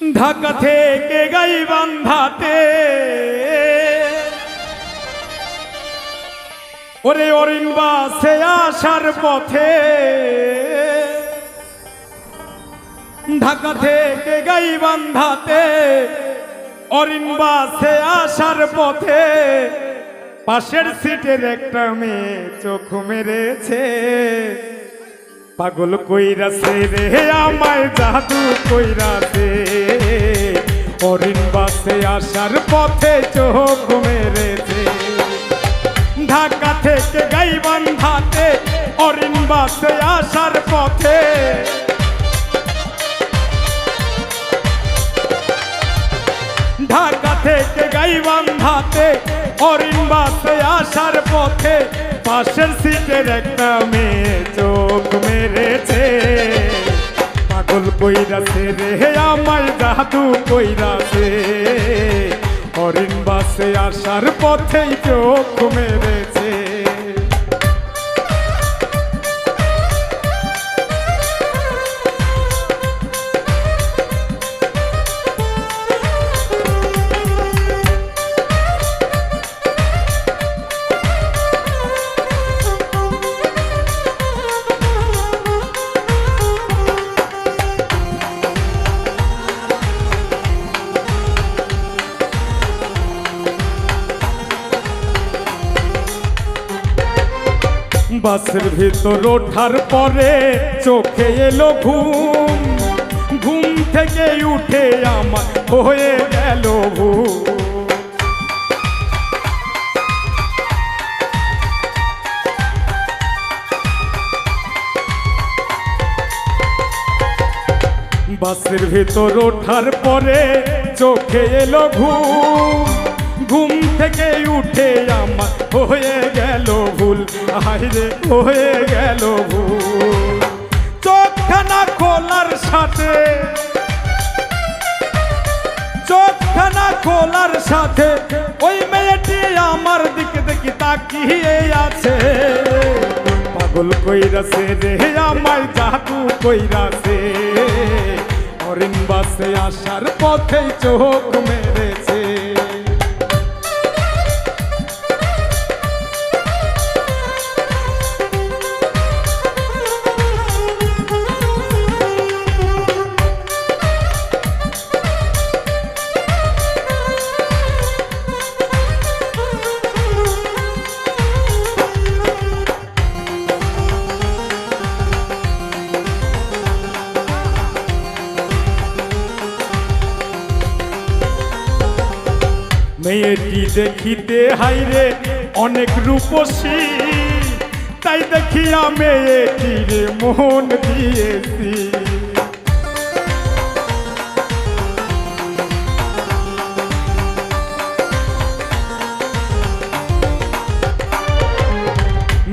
ঢাকা থেকে গাই বান্ধাতে ওরে অরিন বাসে আসার পথে। ঢাকা থেকে গাই বান্ধাতে অরিন বাসে আসার পথে। পাশের সিটের একটা মেয়ে চোখ মেরেছে। পাগল কইরাছে রে, আমায় জাদু কইরাছে অরিন বাসে আসার পথে চোখ মেরেছে। ঢাকা থেকে গাই বান্ধাতে অরিন বাসে আসার পথে। ঢাকা থেকে গাই বান্ধাতে অরিন বাসে আসার পথে পাশের সিটের একটা মেয়ে চোখ মেরেছে। পাগল কইরাছে রে আমায় জাদু কইরাছে। হরিণ বাসে আসার পথেই চোখ মেরেছে। বাসের ভিতর ওঠার পরে চোখে এলো ঘুম। ঘুম থেকে উঠে আমার হয়ে গেল ঘুম। বাসের ভেতর ওঠার পরে চোখে এলো ঘুম। ঘুম থেকে উঠে আমার হয়ে গেল ভুল। আরে হয়ে গেল ভুল। চোখখানা খোলার সাথে চোখখানা খোলার সাথে ওই মেয়েটি আমার দিকে দেখি তাকিয়ে আছে। পাগল কইরাছে রে, আমায় জাদু কইরাছে। অরিন বাসে আসার পথে চোখ মেরেছে। মেয়েটি দেখিতে হাইরে অনেক রূপসী। তাই দেখিয়া মেয়েটির মন দিয়েছি।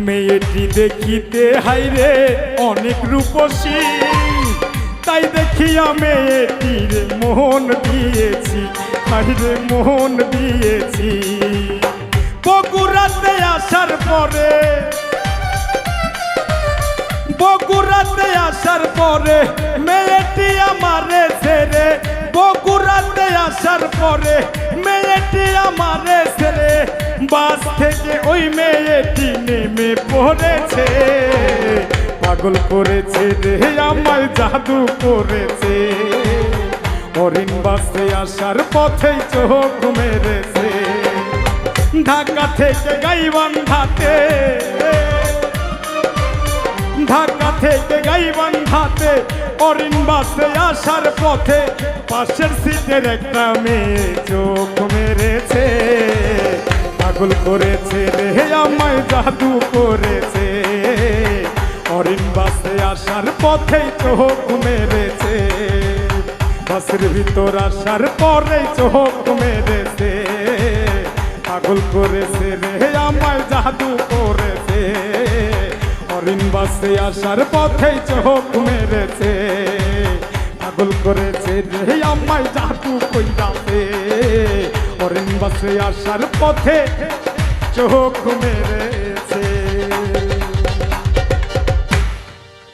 মেয়েটি দেখিতে হাইরে অনেক রূপসী। তাই দেখিয়া মেয়েটির মোহন দিয়েছি হাইরে মোহন দিয়েছি। বগুড়াতে আসার পরে, বগুড়াতে আসার পরে, মেয়েটি আমারে ছেড়ে, বগুড়াতে আসার পরে, মেয়েটি আমারে ছেড়ে, বাস থেকে ওই মেয়েটি নেমে পড়েছে। পাগল করেছে রে, আমায় জাদু করেছে। হরিণ বাসে আসার পথেই চোখ মেরেছে। ঢাকা থেকে গাইবান্ধাতে, ঢাকা থেকে গাইবান্ধাতে অরিন বাসে আসার পথে পাশের সিটের একটা মেয়ে চোখ মেরেছে। পাগল করেছে রে, আমায় জাদু করেছে। অরিন বাসে আসার পথেই চোখ মেরেছে। বাসের ভিতর আসার পরে চোখ মেরেছে। পাগল করেছে রে, আমায় জাদু করেছে। হরিণ বাসে আসার পথে চোখ মেরেছে। পাগল করেছে রে, আমায় জাদু কইরাছে। হরিণ বাসে আসার পথে চোখ মেরেছে।